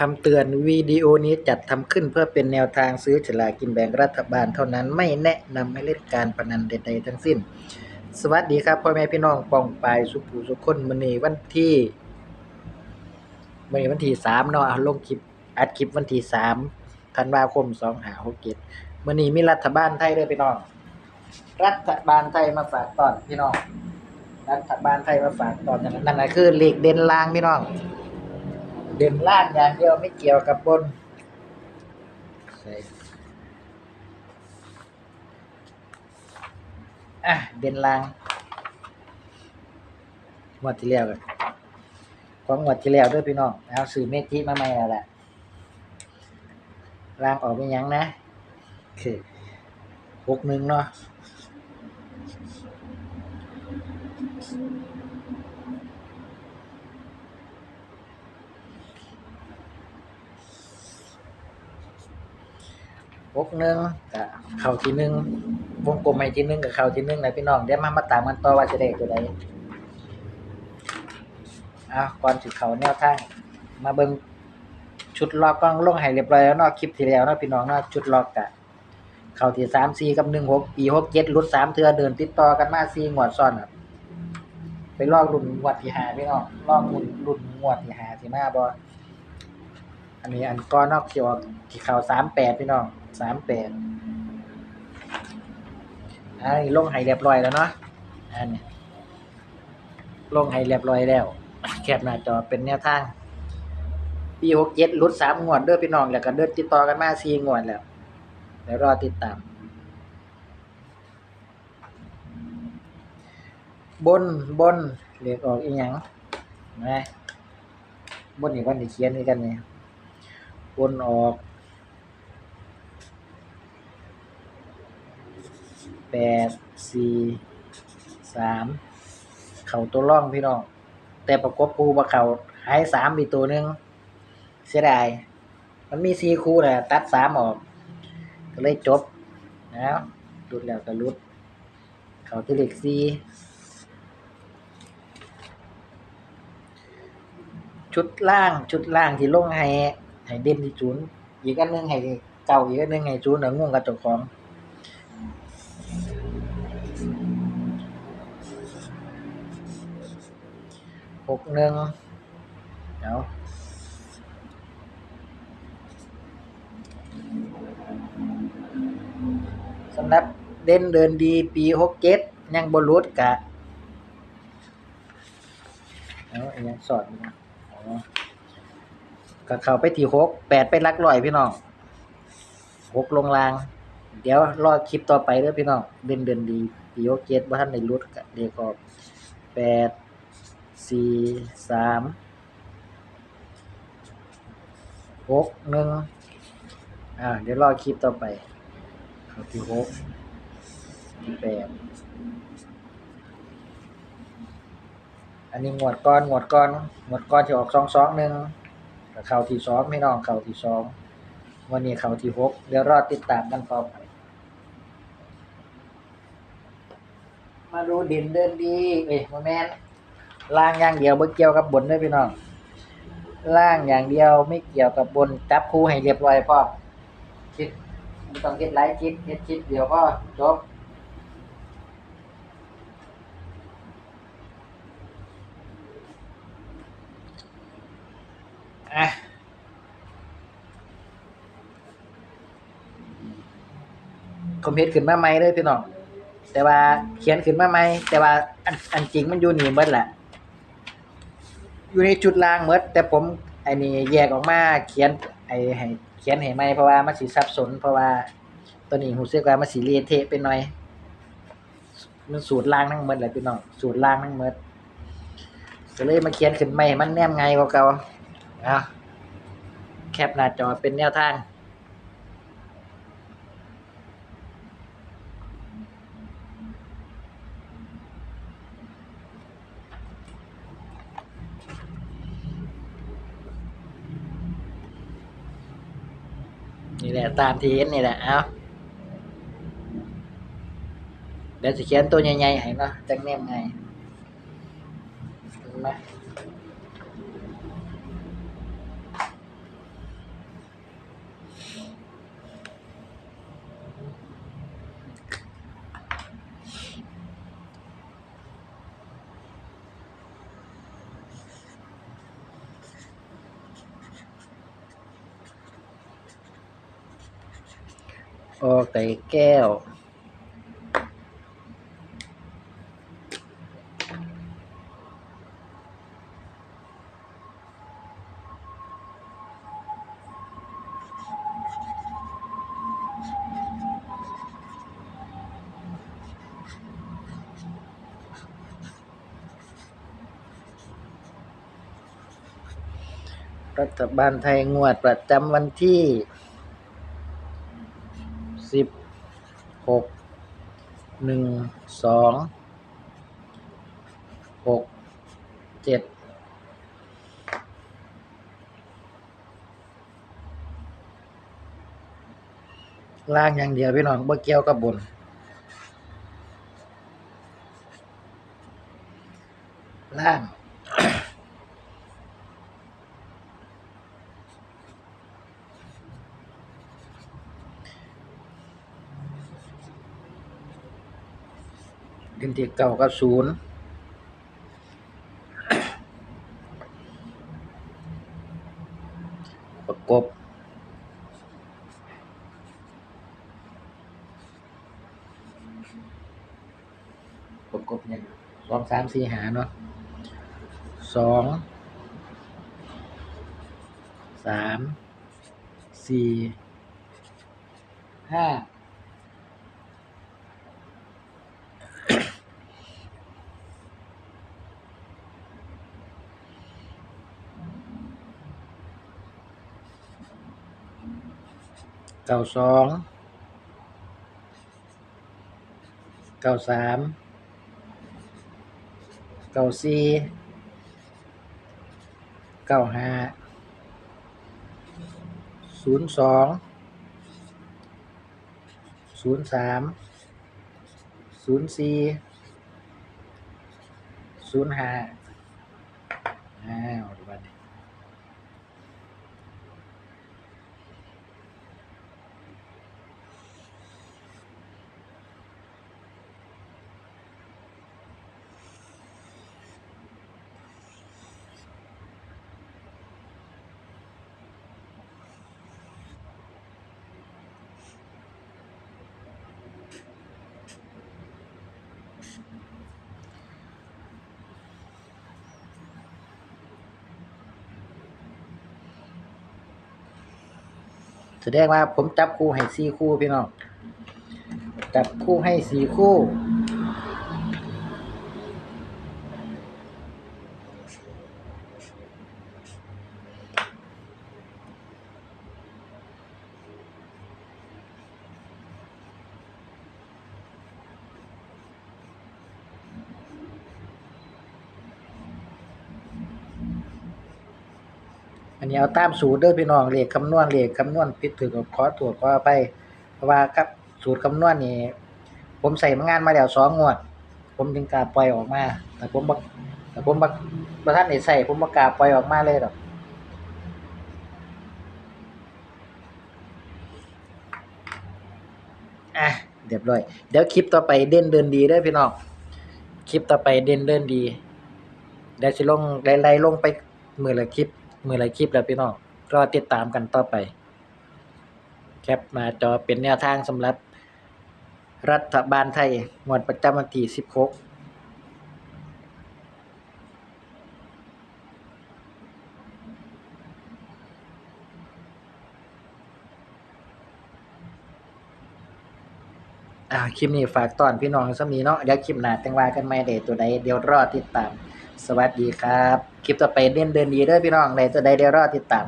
คำเตือนวิดีโอนี้จัดทำขึ้นเพื่อเป็นแนวทางซื้อฉลากกินแบ่งรัฐบาลเท่านั้นไม่แนะนำให้เล่นการพนันใดๆทั้งสิ้น สวัสดีครับพ่อแม่พี่น้องปองปายสุภูสุคนมื้อนี้วันที่มื้อนี้วันที่3เนาะอะลงคลิปอัดคลิปวันที่3ธันวาคม2567มื้อนี้มีรัฐบาลไทยเด้อพี่น้อง รัฐบาลไทยมาฝากตอนพี่น้องรัฐบาลไทยมาฝากตอนนั่นนั่นคือเลขเด่นลางพี่น้อง เด่นล่างอย่างเดียวไม่เกี่ยวกับบนใส่อะเด่นล่างงวดที่แล้วกันของงวดที่แล้วด้วยพี่น้องเอาสื่อเมธิมาใหม่แล้วแหละล่างออกเป็นยังนะคือหกหนึ่งเนาะ หกหนึ่งกับเข่าที่หนึ่งวงกลมให้ที่หนึ่งกับเข่าที่หนึ่งนะพี่น้องเดี๋ยวมามาตามกันต่อว่าจะได้ตัวใดอ้าวก่อนสิเข่าแนวทางมาเบิ่งชุดล็อกกล้องลงให้เรียบร้อยแล้วนาะคลิปที่แล้วนาะพี่น้องนาะชุดล็อกกะเข่าที่สามสี่กับหนึ่งหกปีหกเจ็ดรุดสามเทือเดินติดต่อกันมาสี่งวดซ้อนอะไปลอกรุ่นงวดที่หาพี่น้องลอกรุ่นรุ่นงวดที่หาที่มาบ่อ อันนี้อันก้อนนอกที่อกที่เข่าสามแปดพี่น้องสามแปดอันนี้ลงให้เรียบร้อยแล้วเนาะอันนี้ลงให้เรียบร้อยแล้ว แคปหน้าจอเป็นแนวทาง ปีหกเจ็ดรุดสามงวดเด้อพี่น้องแล้วก็เดินติดต่อกันมาสี่งวดแล้วเดี๋ยวรอติดตาม บนบนเรียกออกอีหยังนะบนนี่วันที่เขียนนี่กันเนี่ย บนออกแปดสี่สามเข่าตัวร่องพี่น้อง แต่ประกบคู่บ่เข่าหายสามอีกตัวนึง เสียดาย มันมีสี่คู่แหละตัดสามออก ก็เลยจบแล้วรุดแล้วก็รุด เข่าที่เหล็กสี่ชุดล่างชุดล่างที่ลงให้ ให้เด่นที่ศูนย์อีกอันหนึงให้เก่าอีกอันหนึงให้ศูนย์เดี๋ยวงงกับเจ้าของหกหนึ่งเดี๋ยวสำหรับเด่นเดินดีปีหกเจ็ดยังบรุษกะเอาอันยังสอดนะอ๋อ ก็เข้าไปที่หกแปดเป็นลักร้อยพี่น้องหกลงราง เดี๋ยวรอคลิปต่อไปเด้อพี่น้องเด่นเดินดีปีหกเจ็ดว่าท่านในรุดเด็กออกแปดสี่สามหกหนึ่งอ่า เดี๋ยวรอคลิปต่อไปเอาที่หกที่แปดอันนี้งวดก้อนงวดก้อนงวดก้อนที่ออกสองสองหนึ่ง กับเข่าที่สองไม่น้องเข่าที่สองวันนี้เข่าที่หกเดี๋ยวรอติดตามกันต่อไปมาดูเด่นเดินดีเอ้ยโมแมนล่างอย่างเดียวไม่เกี่ยวกับบนด้อพี่น้องล่างอย่างเดียวไม่เกี่ยวกับบนจับคู่ให้เรียบร้อยพร้อคิดไม่ต้องคิดหลายคิดคิดคิดเดียวก็จบอะ คอมเพลตขึ้นมาใหม่เลยพี่น้อง แต่ว่าเขียนขึ้นมาใหม่แต่ว่าอันอันจริงมันอยู่นี่หมดแหละ อยู่ในจุดล่างหมดแต่ผมไอ้นี่แยกออกมาเขียนไอ้ให้เขียนให้ใหม่เพราะว่ามันสิสับสน เพราะว่าตัวนี้รู้สึกว่ามันสิเละเทะไปหน่อย มันสูตรล่างทั้งหมดแหละพี่น้องสูตรล่างทั้งหมดก็เลยมาเขียนขึ้นใหม่ให้มันแนมไงกว่าเก่าเอาแคปหน้าจอเป็นแนวทาง นี่แหละตามที่เห็นนี่แหละเอาเดี๋ยวจะเขียนตัวใหญ่ๆให้เนาะจังแนมไงเห็นไหม อไก่แก้ว รัฐบาลไทยงวดประจำวันที่ สิบหกหนึ่งสองหกเจ็ดล่างอย่างเดียวพี่น้องบ่เกี่ยวกับบน ล่าง เดือนที่เก้ากับศูนย์ประกบประกบเนี่ยสองสามสี่หาเนาะสองสามสี่ห้า เก้าสองเก้าสามเก้าสี่เก้าห้าศูนย์สองศูนย์สามศูนย์สี่ศูนย์ห้าอ้าวดูบัดนี้ แสดงว่าผมจับคู่ให้สี่คู่พี่น้องจับคู่ให้สี่คู่ นี้เอาตามสูตรเด้อพี่น้องเลขคำนวณเลขคำนวณผิดถูกขอตรวจขออภัยเพราะว่าครับสูตรคำนวณนี่ผมใส่มางานมาแล้วสองงวด ผมจึงกล้าปล่อยออกมา แต่ผมบ่แต่ผมบ่บ่ทันได้ใส่ผมบ่กล้าปล่อยออกมาเลยดอกอะเรียบร้อย เดี๋ยวคลิปต่อไปเด่นเดินดีเด้พี่น้องคลิปต่อไปเด่นเดินดีเดี๋ยวสิลงไล่ลงไปมือละคลิป มือละคลิปแล้วพี่น้องรอติดตามกันต่อไป แคปมาจอเป็นแนวทางสำหรับ รัฐบาลไทยงวดประจำวันที่ 16อ่าคลิปนี้ฝากตอนพี่น้องสำนี้เนาะเดี๋ยวคลิปหน้าจังว่ากันใหม่เด้ตัวใดเดี๋ยวรอติดตาม สวัสดีครับ คลิปต่อไปเด่นเดินดีเด้อพี่น้องในตัวใดเดี๋ยวรอติดตาม